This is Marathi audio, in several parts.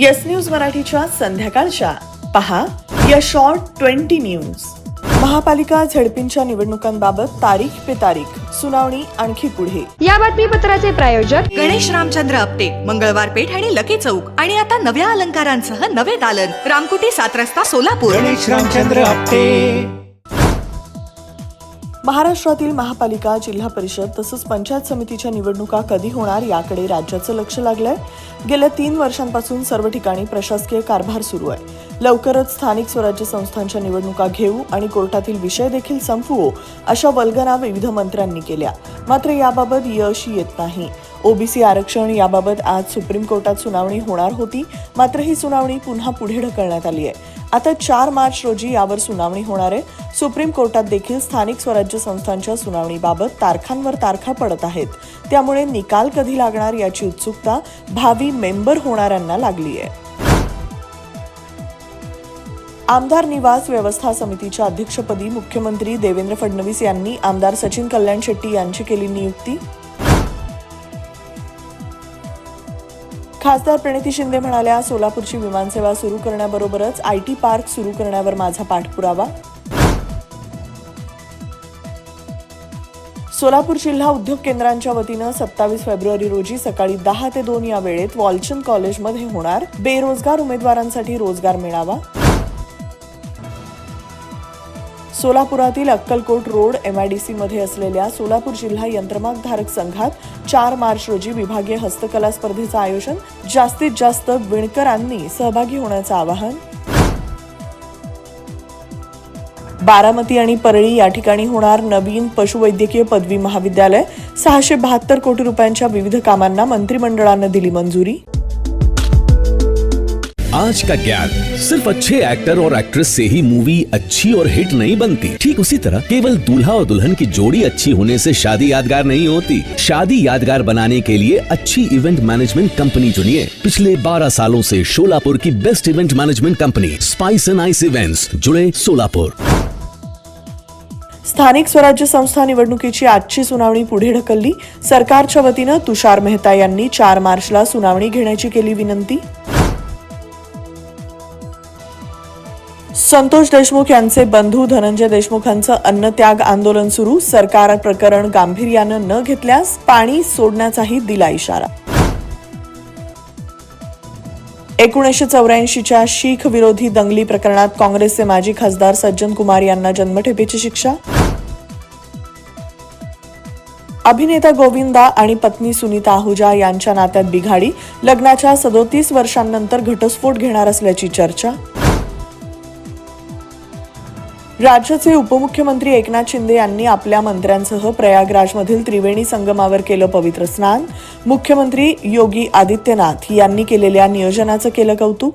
येस न्यूज मराठीच्या संध्याकाळच्या. पहा या शॉर्ट ट्वेंटी न्यूज महापालिका झडपींच्या निवडणुकांबाबत तारीख पे तारीख. सुनावणी आणखी पुढे. या बातमीपत्राचे प्रायोजक गणेश रामचंद्र आपटे मंगळवार पेठ आणि लकी चौक आणि आता नव्या अलंकारांसह नवे दालन. रामकुटी सात रस्ता सोलापूर. गणेश रामचंद्र आपटे महाराष्ट्रातील महापालिका जिल्हा परिषद तसंच पंचायत समितीच्या निवडणुका कधी होणार याकडे राज्याचं लक्ष लागलंय. गेल्या तीन वर्षांपासून सर्व ठिकाणी प्रशासकीय कारभार सुरू आहे. लवकरच स्थानिक स्वराज्य संस्थांच्या निवडणुका घेऊ आणि कोर्टातील विषय देखील संपवू अशा वल्गना विविध मंत्र्यांनी केल्या. मात्र याबाबत यश येत नाही. ओबीसी आरक्षण याबाबत आज सुप्रीम कोर्टात सुनावणी होणार होती मात्र ही सुनावणी पुन्हा पुढे ढकलण्यात आली आहे. आता चार मार्च रोजी यावर सुनावणी होणार आहे. सुप्रीम कोर्टात देखील स्थानिक स्वराज्य संस्थांच्या सुनावणीबाबत तारखांवर तारखा पडत आहेत. त्यामुळे निकाल कधी लागणार याची उत्सुकता भावी मेंबर होणाऱ्यांना लागली आहे. आमदार निवास व्यवस्था समितीच्या अध्यक्षपदी मुख्यमंत्री देवेंद्र फडणवीस यांनी आमदार सचिन कल्याण शेट्टी यांची केली नियुक्ती. खासदार प्रणिती शिंदे म्हणाल्या सोलापूरची विमानसेवा सुरू करण्याबरोबरच आय टी पार्क सुरू करण्यावर माझा पाठपुरावा. सोलापूर जिल्हा उद्योग केंद्रांच्या वतीनं सत्तावीस फेब्रुवारी रोजी सकाळी दहा ते दोन या वेळेत वॉल्चन कॉलेजमध्ये होणार बेरोजगार उमेदवारांसाठी रोजगार मिळावा. सोलापुरातील अक्कलकोट रोड एमआयडीसीमध्ये असलेल्या सोलापूर जिल्हा यंत्रमागधारक संघात चार मार्च रोजी विभागीय हस्तकला स्पर्धेचं आयोजन. जास्तीत जास्त विणकरांनी सहभागी होण्याचं आवाहन. बारामती आणि परळी या ठिकाणी होणार नवीन पशुवैद्यकीय पदवी महाविद्यालय. सहाशे बहात्तर कोटी रुपयांच्या विविध कामांना मंत्रिमंडळानं दिली मंजुरी. आज का ज्ञान? सिर्फ अच्छे एक्टर और एक्ट्रेस से ही मूवी अच्छी और हिट नहीं बनती। ठीक उसी तरह केवल दूल्हा और दुल्हन की जोड़ी अच्छी होने से शादी यादगार नहीं होती। शादी यादगार बनाने के लिए अच्छी इवेंट मैनेजमेंट कंपनी चुनिए। पिछले 12 सालों से शोलापुर की best event management company spice and ice events जुड़े सोलापुर स्थानिक स्वराज्य संस्था निवडणुकीची आजची सुनावणी पुढे ढकलली. सरकारच्या वतीनं तुषार मेहता यांनी चार मार्चला सुनावणी घेण्याची केली विनंती. संतोष देशमुख यांचे बंधू धनंजय देशमुखांचं अन्नत्याग आंदोलन सुरू. सरकार प्रकरण गांभीर्यानं न घेतल्यास पाणी सोडण्याचाही दिला इशारा. एकोणीसशे चौऱ्याऐंशीच्या शीख विरोधी दंगली प्रकरणात काँग्रेसचे माजी खासदार सज्जन कुमार यांना जन्मठेपेची शिक्षा. अभिनेता गोविंदा आणि पत्नी सुनीता आहुजा यांच्या नात्यात बिघाडी. लग्नाच्या सदोतीस वर्षांनंतर घटस्फोट घेणार असल्याची चर्चा. राज्याचे उपमुख्यमंत्री एकनाथ शिंदे यांनी आपल्या मंत्र्यांसह प्रयागराजमधील त्रिवेणी संगमावर केलं पवित्र स्नान. मुख्यमंत्री योगी आदित्यनाथ यांनी केलेल्या नियोजनाचं केलं कौतुक.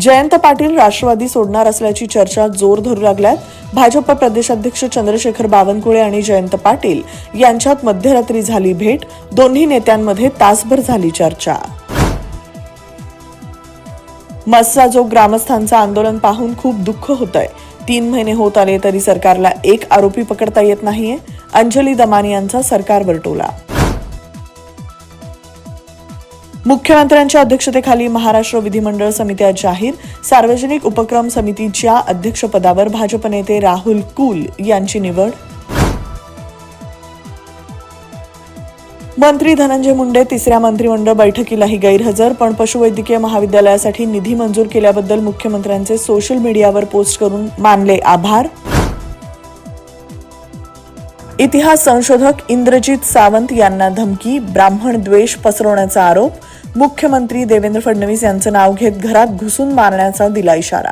जयंत पाटील राष्ट्रवादी सोडणार असल्याची चर्चा जोर धरू लागल्यात. भाजप प्रदेशाध्यक्ष चंद्रशेखर बावनकुळे आणि जयंत पाटील यांच्यात मध्यरात्री झाली भेट. दोन्ही नेत्यांमध्ये तासभर झाली चर्चा. मस्साजोग ग्रामस्थांचं आंदोलन पाहून खूप दुःख होत आहे तीन महिने होत आले तरी सरकारला एक आरोपी पकडता येत नाहीये. अंजली दमानी यांचा सरकारवर टोला. मुख्यमंत्र्यांच्या अध्यक्षतेखाली महाराष्ट्र विधिमंडळ समित्या जाहीर. सार्वजनिक उपक्रम समितीच्या अध्यक्षपदावर भाजप नेते राहुल कुल यांची निवड. मंत्री धनंजय मुंडे तिसऱ्या मंत्रिमंडळ बैठकीलाही गैरहजर पण पशुवैद्यकीय महाविद्यालयासाठी निधी मंजूर केल्याबद्दल मुख्यमंत्र्यांचे सोशल मीडियावर पोस्ट करून मानले आभार. इतिहास संशोधक इंद्रजित सावंत यांना धमकी ब्राह्मण द्वेष पसरवण्याचा आरोप मुख्यमंत्री देवेंद्र फडणवीस यांचं नाव घेत घरात घुसून मारण्याचा दिला इशारा.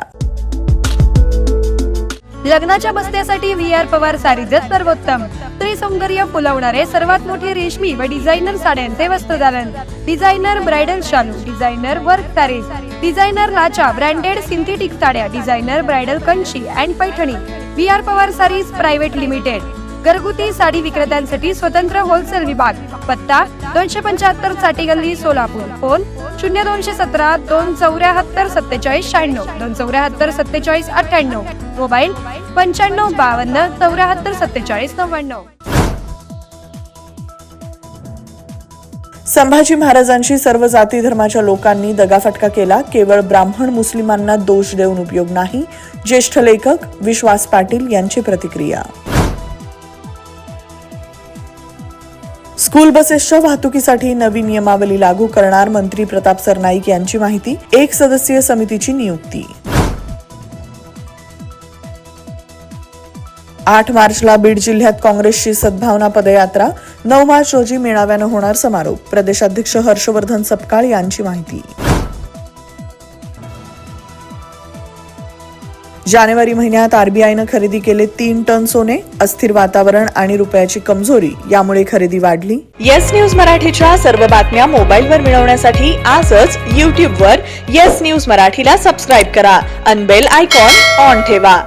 लग्नाच्या बस्त्यासाठी व्ही आर पवार सारीजच सर्वोत्तम. स्त्री सौंदर्य फुलवणारे सर्वात मोठे रेशमी व डिझायनर साड्यांचे वस्त्रदालन डिझायनर ब्रायडल शालू डिझायनर वर्क सारीज डिझायनर लाचा ब्रँडेड सिंथेटिक साड्या designer bridal Kanchi and Paithani. V R Pawar sarees private limited. घरगुती साडी विक्रेत्यांसाठी स्वतंत्र होलसेल विभाग. पत्ता दोनशे पंच्याहत्तरसाठी गल्ली सोलापूर. फोन शून्य दोनशे सतरा दोन चौऱ्याहत्तर सत्तेचाळीस शहाण्णव. दोन चौऱ्याहत्तर सत्तेचाळीस अठ्ठ्याण्णव. मोबाईल पंच्याण्णव बावन्न चौऱ्याहत्तर सत्तेचाळीस नव्याण्णव. संभाजी महाराजांशी सर्व जाती धर्माच्या लोकांनी दगाफटका केला. केवळ ब्राह्मण मुस्लिमांना दोष देऊन उपयोग नाही. ज्येष्ठ लेखक विश्वास पाटील यांची प्रतिक्रिया. स्कूल बसेसच्या वाहतुकीसाठी नवी नियमावली लागू करणार मंत्री प्रताप सरनाईक यांची माहिती एक सदस्यीय समितीची नियुक्ती. आठ मार्चला बीड जिल्ह्यात काँग्रेसची सद्भावना पदयात्रा नऊ मार्च रोजी मेळाव्यानं होणार समारोप. प्रदेशाध्यक्ष हर्षवर्धन सपकाळ यांची माहिती. जानेवारी महिन्यात आरबीआयनं खरेदी केले तीन टन सोने अस्थिर वातावरण आणि रुपयाची कमजोरी यामुळे खरेदी वाढली. येस न्यूज मराठीच्या सर्व बातम्या मोबाईलवर मिळवण्यासाठी आजच यूट्यूबवर येस न्यूज मराठीला सबस्क्राईब करा. अनबेल आयकॉन ऑन ठेवा.